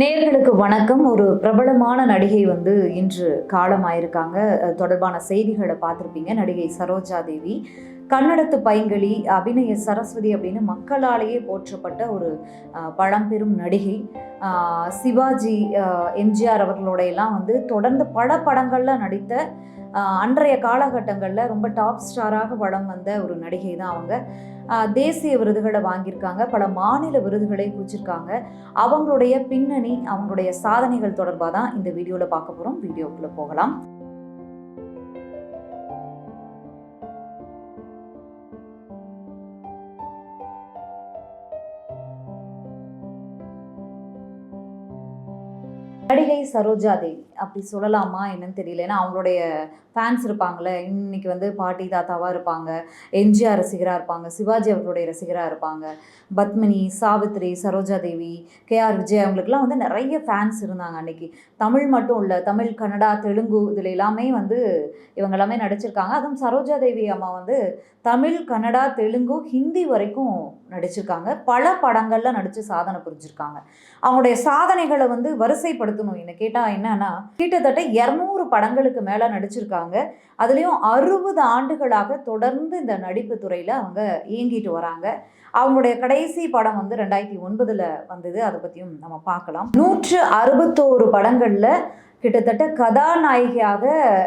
நேர்களுக்கு வணக்கம். ஒரு பிரபலமான நடிகை வந்து இன்று காலமாயிருக்காங்க. தொடர்பான செய்திகளை பார்த்துருப்பீங்க. நடிகை சரோஜா தேவி. கன்னடத்து பைங்களி அபிநய சரஸ்வதி அப்படின்னு மக்களாலேயே போற்றப்பட்ட ஒரு பழம்பெரும் நடிகை. சிவாஜி எம்ஜிஆர் அவர்களோடையெல்லாம் வந்து தொடர்ந்து பல படங்களில் நடித்த அன்றைய காலகட்டங்களில் ரொம்ப டாப் ஸ்டாராக படம் வந்த ஒரு நடிகை தான் அவங்க. தேசிய விருதுகளை வாங்கியிருக்காங்க பல மாநில விருதுகளை குச்சிருக்காங்க அவங்களுடைய பின்னணி அவங்களுடைய சாதனைகள் தொடர்பாக தான் இந்த வீடியோவில் பார்க்க போகிறோம் வீடியோக்குள்ளே போகலாம். நடிகை சரோஜா தேவி. அப்படி சொல்லலாமா என்னன்னு தெரியல. ஏன்னா அவங்களுடைய ஃபேன்ஸ் இருப்பாங்கள்ல இன்னைக்கு வந்து பாட்டி தாத்தாவாக இருப்பாங்க. எம்ஜிஆர் ரசிகராக இருப்பாங்க. சிவாஜி அவர்களுடைய ரசிகராக இருப்பாங்க. பத்மினி சாவித்ரி சரோஜா தேவி கேஆர் விஜய் அவங்களுக்குலாம் வந்து நிறைய ஃபேன்ஸ் இருந்தாங்க அன்னைக்கு. தமிழ் மட்டும் இல்லை தமிழ் கன்னடா தெலுங்கு இதில் எல்லாமே வந்து இவங்க எல்லாமே நடிச்சிருக்காங்க. அதுவும் சரோஜா தேவி அம்மா வந்து தமிழ் கன்னடா தெலுங்கு ஹிந்தி வரைக்கும் நடிச்சிருக்காங்க. பல படங்களில் நடித்து சாதனை புரிஞ்சிருக்காங்க. அவங்களுடைய சாதனைகளை வந்து வரிசைப்படுத்தணும். என்ன கேட்டால் என்னன்னா கிட்டத்தட்ட இரநூறு படங்களுக்கு மேலே நடிச்சிருக்காங்க. அதுலேயும் அறுபது ஆண்டுகளாக தொடர்ந்து இந்த நடிப்பு துறையில் அவங்க இயங்கிட்டு வராங்க. அவங்களுடைய கடைசி படம் வந்து ரெண்டாயிரத்தி ஒன்பதில் வந்தது. அதை பற்றியும் நம்ம பார்க்கலாம். நூற்று அறுபத்தோரு படங்களில் கிட்டத்தட்ட கதாநாயகியாக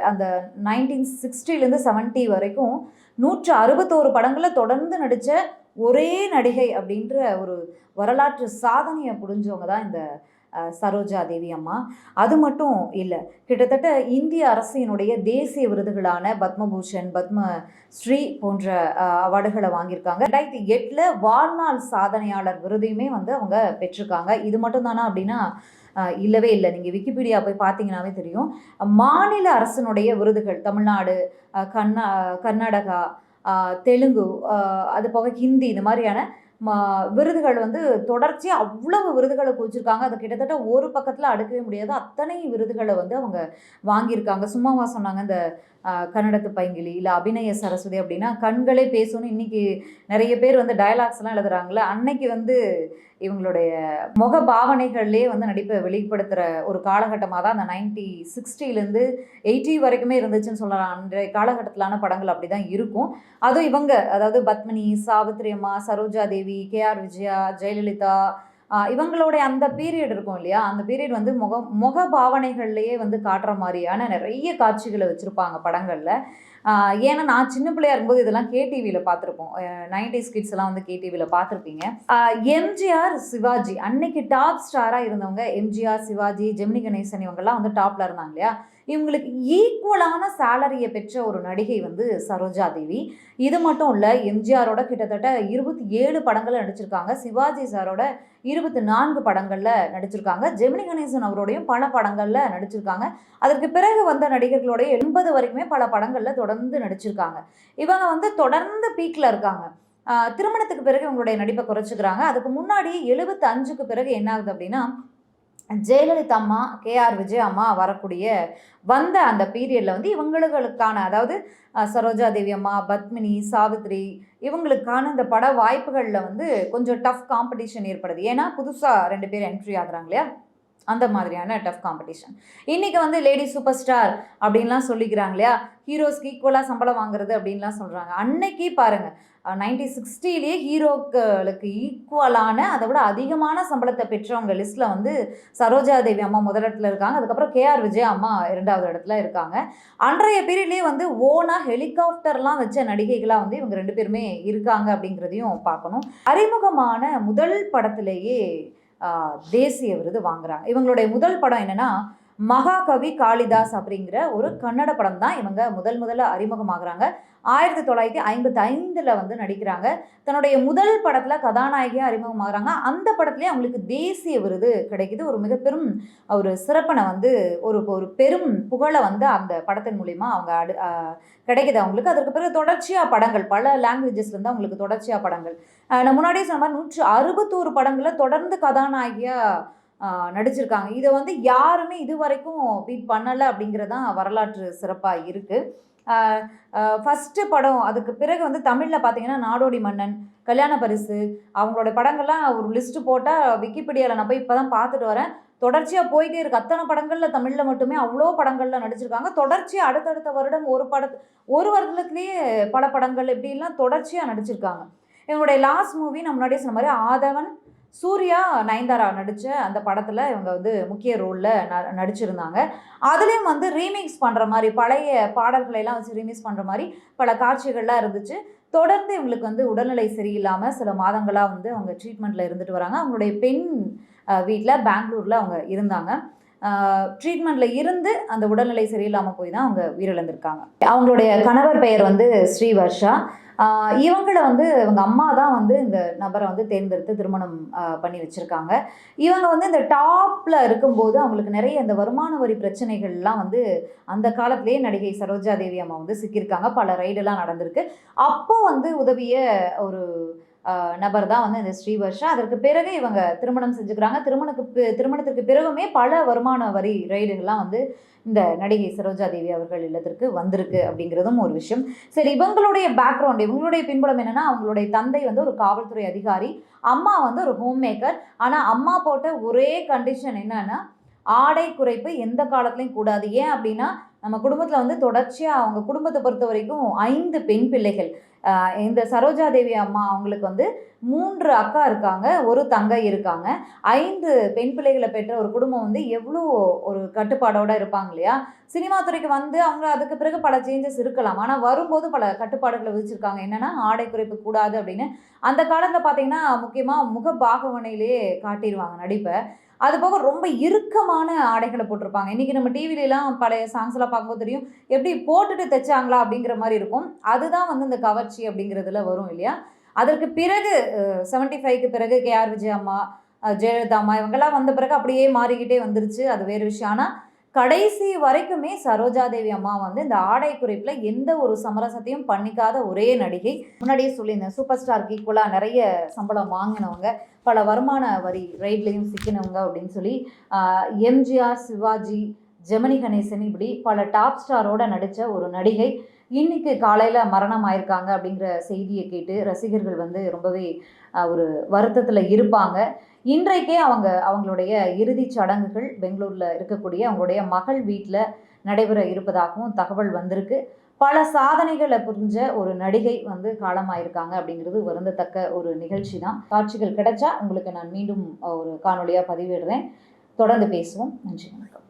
அந்த நைன்டீன் சிக்ஸ்டிலேருந்து செவன்ட்டி வரைக்கும் நூற்று அறுபத்தோரு படங்களில் தொடர்ந்து நடித்த ஒரே நடிகை அப்படின்ற ஒரு வரலாற்று சாதனையை புரிஞ்சவங்க தான் இந்த சரோஜா தேவி அம்மா. அது மட்டும் இல்லை கிட்டத்தட்ட இந்திய அரசினுடைய தேசிய விருதுகளான பத்மபூஷன் பத்ம ஸ்ரீ போன்ற அவார்டுகளை வாங்கியிருக்காங்க. ரெண்டாயிரத்தி எட்டில் வாழ்நாள் சாதனையாளர் விருதையுமே வந்து அவங்க பெற்றிருக்காங்க. இது மட்டும் தானா அப்படின்னா இல்லவே இல்லை. நீங்கள் விக்கிபீடியா போய் பார்த்தீங்கன்னாவே தெரியும். மாநில அரசினுடைய விருதுகள் தமிழ்நாடு கர்நா கர்நாடகா தெலுங்கு அது போக ஹிந்தி இந்த மாதிரியான விருதுகள் வந்து தொடர்ச்சியாக அவ்வளவு விருதுகளை குவிச்சிருக்காங்க. அது கிட்டத்தட்ட ஒரு பக்கத்தில் அடுக்கவே முடியாது. அத்தனை விருதுகளை வந்து அவங்க வாங்கியிருக்காங்க. சும்மாவா சொன்னாங்க இந்த கன்னடத்து பைங்கிலி இல்லை அபிநய சரஸ்வதி அப்படின்னா கண்களே பேசணும் இன்னைக்கு நிறைய பேர் வந்து டயலாக்ஸ்லாம் எழுதுறாங்களே அன்னைக்கு வந்து இவங்களுடைய முக பாவனைகள்லேயே வந்து நடிப்பை வெளிப்படுத்துகிற ஒரு காலகட்டமாக தான் அந்த நைன்டி சிக்ஸ்டிலேருந்து எயிட்டி வரைக்குமே இருந்துச்சுன்னு சொல்லலாம். அன்றைய காலகட்டத்திலான படங்கள் அப்படி தான் இருக்கும். அதுவும் இவங்க அதாவது பத்மினி சாவித்ரி அம்மா சரோஜா தேவி கேஆர் விஜயா ஜெயலலிதா இவங்களுடைய அந்த பீரியட் இருக்கும் இல்லையா? அந்த பீரியட் வந்து முக முக பாவனைகள்லேயே வந்து காட்டுற மாதிரியான நிறைய காட்சிகளை வச்சுருப்பாங்க படங்களில். ஏன்னா நான் சின்ன பிள்ளையா இருக்கும்போது இதெல்லாம் கேடிவியில் பார்த்துருப்போம். நைன்டிஸ் கிட்ஸ் எல்லாம் வந்து கேடிவியில் பார்த்துருப்பீங்க. எம்ஜிஆர் சிவாஜி அன்னைக்கு டாப் ஸ்டாராக இருந்தவங்க எம்ஜிஆர் சிவாஜி ஜெமினி கணேசன் இவங்கெல்லாம் வந்து டாப்ல இருந்தாங்க இல்லையா? இவங்களுக்கு ஈக்குவலான சேலரியை பெற்ற ஒரு நடிகை வந்து சரோஜா தேவி. இது மட்டும் இல்லை எம்ஜிஆரோட கிட்டத்தட்ட இருபத்தி ஏழு படங்களில் நடிச்சிருக்காங்க. சிவாஜி சாரோட இருபத்தி நான்கு படங்களில் நடிச்சிருக்காங்க. ஜெமினி கணேசன் அவரோடையும் பல படங்களில் நடிச்சிருக்காங்க. அதற்கு பிறகு வந்த நடிகர்களோடைய எண்பது வரைக்குமே பல படங்களில் தொடர்ந்து நடிச்சிருக்காங்க. இவங்க வந்து தொடர்ந்து பீக்கில் இருக்காங்க. திருமணத்துக்கு பிறகு இவங்களுடைய நடிப்பை குறைச்சிக்கிறாங்க. அதுக்கு முன்னாடி எழுபத்தஞ்சுக்கு பிறகு என்ன ஆகுது அப்படின்னா ஜெயலலிதா அம்மா கேஆர் விஜய் அம்மா வரக்கூடிய வந்த அந்த பீரியடில் வந்து இவங்களுக்கான அதாவது சரோஜா தேவி அம்மா பத்மினி சாவித்ரி இவங்களுக்கான இந்த பட வாய்ப்புகளில் வந்து கொஞ்சம் டஃப் காம்படிஷன் ஏற்படுது. ஏன்னா புதுசாக ரெண்டு பேர் என்ட்ரி ஆகுறாங்க இல்லையா அந்த மாதிரியான டஃப் காம்படிஷன் இன்றைக்கி வந்து லேடி சூப்பர் ஸ்டார் அப்படின்லாம் சொல்லிக்கிறாங்க இல்லையா ஹீரோஸ்க்கு ஈக்குவலாக சம்பளம் வாங்குறது அப்படின்லாம் சொல்கிறாங்க அன்னைக்கு பாருங்கள் நைன்டி சிக்ஸ்டிலேயே ஹீரோக்களுக்கு ஈக்குவலான அதை விட அதிகமான சம்பளத்தை பெற்றவங்க லிஸ்ட்டில் வந்து சரோஜா தேவி அம்மா முதலிடத்தில் இருக்காங்க. அதுக்கப்புறம் கேஆர் விஜய் அம்மா இரண்டாவது இடத்துல இருக்காங்க. அன்றைய பீரியட்லேயே வந்து ஓனாக ஹெலிகாப்டர்லாம் வச்ச நடிகைகளாக வந்து இவங்க ரெண்டு பேருமே இருக்காங்க அப்படிங்கிறதையும் பார்க்கணும். அறிமுகமான முதல் படத்திலேயே தேசிய விருது வாங்குறாங்க. இவங்களுடைய முதல் படம் என்னன்னா மகாகவி காளிதாஸ் அப்படிங்கிற ஒரு கன்னட படம் தான் இவங்க முதல் முதல்ல அறிமுகமாகறாங்க. ஆயிரத்தி தொள்ளாயிரத்தி ஐம்பத்தி ஐந்தில் வந்து நடிக்கிறாங்க. தன்னுடைய முதல் படத்தில் கதாநாயகியாக அறிமுகமாகறாங்க அந்த படத்துலேயே அவங்களுக்கு தேசிய விருது கிடைக்குது. ஒரு மிக பெரும் ஒரு சிறப்பனை வந்து ஒரு ஒரு பெரும் புகழை வந்து அந்த படத்தின் மூலிமா அவங்க அடு கிடைக்குது அவங்களுக்கு. அதற்கு பிறகு தொடர்ச்சியாக படங்கள் பல லாங்குவேஜஸ்லேருந்து அவங்களுக்கு தொடர்ச்சியாக படங்கள். நான் முன்னாடியே சொன்ன மாதிரி நூற்று அறுபத்தோரு படங்களில் தொடர்ந்து கதாநாயகியாக நடிச்சிருக்காங்க. இதை வந்து யாருமே இது வரைக்கும் பீட் பண்ணலை அப்படிங்கிறதான் வரலாற்று சிறப்பாக இருக்குது ஃபஸ்ட்டு படம் அதுக்கு பிறகு வந்து தமிழில் பார்த்தீங்கன்னா நாடோடி மன்னன் கல்யாண பரிசு அவங்களோட படங்கள்லாம் ஒரு லிஸ்ட்டு போட்டால் விக்கிபீடியாவில் நான் போய் இப்போ தான் பார்த்துட்டு வரேன். தொடர்ச்சியாக போயிட்டே இருக்குது அத்தனை படங்களில் தமிழில் மட்டுமே அவ்வளோ படங்களில் நடிச்சிருக்காங்க. தொடர்ச்சியாக அடுத்தடுத்த வருடம் ஒரு பட ஒரு வருடத்துலேயே பல படங்கள் இப்படிலாம் தொடர்ச்சியாக நடிச்சிருக்காங்க. இவங்களுடைய லாஸ்ட் மூவி நான் முன்னாடியே சொன்ன மாதிரி ஆதவன் சூர்யா நயன்தாரா நடித்த அந்த படத்தில் இவங்க வந்து முக்கிய ரோலில் ந நடிச்சிருந்தாங்க. அதுலேயும் வந்து ரீமிக்ஸ் பண்ணுற மாதிரி பழைய பாடல்களையெல்லாம் வச்சு ரீமிக்ஸ் பண்ணுற மாதிரி பல காட்சிகள்லாம் இருந்துச்சு. தொடர்ந்து இவங்களுக்கு வந்து உடல்நிலை சரியில்லாமல் சில மாதங்களாக வந்து அவங்க ட்ரீட்மெண்ட்டில் இருந்துட்டு வராங்க. அவங்களுடைய பெண் வீட்டில் பெங்களூரில் அவங்க இருந்தாங்க. ட்ரீட்மெண்ட்டில் இருந்து அந்த உடல்நிலை சரியில்லாமல் போய் தான் அவங்க உயிரிழந்திருக்காங்க. அவங்களுடைய கணவர் பெயர் வந்து ஸ்ரீவர்ஷா இவங்களை வந்து இவங்க அம்மா தான் வந்து இந்த நபரை வந்து தேர்ந்தெடுத்து திருமணம் பண்ணி வச்சுருக்காங்க. இவங்க வந்து இந்த டாப்பில் இருக்கும்போது அவங்களுக்கு நிறைய இந்த வருமான வரி பிரச்சனைகள்லாம் வந்து அந்த காலத்திலேயே நடிகை சரோஜா தேவி அம்மா வந்து சிக்கியிருக்காங்க. பல ரைடெல்லாம் நடந்திருக்கு. அப்போ வந்து உதவிய ஒரு நபர் தான் வந்து இந்த ஸ்ரீவர்ஷா. அதற்கு பிறகு இவங்க திருமணம் செஞ்சுக்கிறாங்க. திருமணக்கு திருமணத்திற்கு பிறகுமே பல வருமான வரி ரைடுகள்லாம் வந்து இந்த நடிகை சரோஜா தேவி அவர்கள் இல்லத்திற்கு வந்திருக்கு அப்படிங்கிறதும் ஒரு விஷயம். சரி இவங்களுடைய பேக்ரவுண்ட் இவங்களுடைய பின்புலம் என்னன்னா அவங்களுடைய தந்தை வந்து ஒரு காவல்துறை அதிகாரி அம்மா வந்து ஒரு ஹோம் மேக்கர் ஆனால் அம்மா போட்ட ஒரே கண்டிஷன் என்னன்னா ஆடை குறைப்பு எந்த காலத்துலையும் கூடாது. ஏன் அப்படின்னா நம்ம குடும்பத்தில் வந்து தொடர்ச்சியாக அவங்க குடும்பத்தை பொறுத்த வரைக்கும் ஐந்து பெண் பிள்ளைகள். இந்த சரோஜா தேவி அம்மா அவங்களுக்கு வந்து மூன்று அக்கா இருக்காங்க ஒரு தங்கை இருக்காங்க. ஐந்து பெண் பிள்ளைகளை பெற்ற ஒரு குடும்பம் வந்து எவ்வளோ ஒரு கட்டுப்பாடோடு இருப்பாங்க இல்லையா? சினிமா துறைக்கு வந்து அவங்க அதுக்கு பிறகு பல சேஞ்சஸ் இருக்கலாம். ஆனால் வரும்போது பல கட்டுப்பாடுகளை விதிச்சிருக்காங்க. என்னென்னா ஆடை குறைப்பு கூடாது அப்படின்னு அந்த காலத்தில் பார்த்தீங்கன்னா முக்கியமாக முக பாகவனையிலேயே காட்டிடுவாங்க நடிப்பை. அது போக ரொம்ப இறுக்கமான ஆடைகளை போட்டிருப்பாங்க. இன்றைக்கி நம்ம டிவிலலாம் பழைய சாங்ஸ்லாம் பார்க்கும்போது தெரியும். எப்படி போட்டுட்டு தைச்சாங்களா அப்படிங்கிற மாதிரி இருக்கும். அதுதான் வந்து இந்த கவர்ச்சி அப்படிங்கிறதுல வரும் இல்லையா? அதற்கு பிறகு செவன்ட்டி ஃபைவ்க்கு பிறகு கேஆர் விஜய் அம்மா ஜெயலலிதா அம்மா இவங்கெல்லாம் வந்த பிறகு அப்படியே மாறிக்கிட்டே வந்துருச்சு. அது வேறு விஷயம். ஆனால் கடைசி வரைக்குமே சரோஜா தேவி அம்மா வந்து இந்த ஆடை குறிப்பில் எந்த ஒரு சமரசத்தையும் பண்ணிக்காத ஒரே நடிகை. முன்னாடியே சொல்லியிருந்தேன் சூப்பர் ஸ்டாருக்கு ஈக்குவலாக நிறைய சம்பளம் வாங்கினவங்க பல வருமான வரி ரைட்லேயும் சிக்கினவங்க அப்படின்னு சொல்லி எம்ஜிஆர் சிவாஜி ஜெமினி கணேசன் இப்படி பல டாப் ஸ்டாரோட நடித்த ஒரு நடிகை இன்னைக்கு காலையில் மரணம் ஆயிருக்காங்க அப்படிங்கிற செய்தியை கேட்டு ரசிகர்கள் வந்து ரொம்பவே ஒரு வருத்தத்தில் இருப்பாங்க. இன்றைக்கே அவங்க அவங்களுடைய இறுதிச் சடங்குகள் பெங்களூரில் இருக்கக்கூடிய அவங்களுடைய மகள் வீட்டில் நடைபெற இருப்பதாகவும் தகவல் வந்திருக்கு. பல சாதனைகளை புரிஞ்ச ஒரு நடிகை வந்து காலமாயிருக்காங்க அப்படிங்கிறது வருந்தத்தக்க ஒரு நிகழ்ச்சி தான் காட்சிகள் கிடைச்சா உங்களுக்கு நான் மீண்டும் ஒரு காணொலியாக பதிவிடுறேன். தொடர்ந்து பேசுவோம். நன்றி வணக்கம்.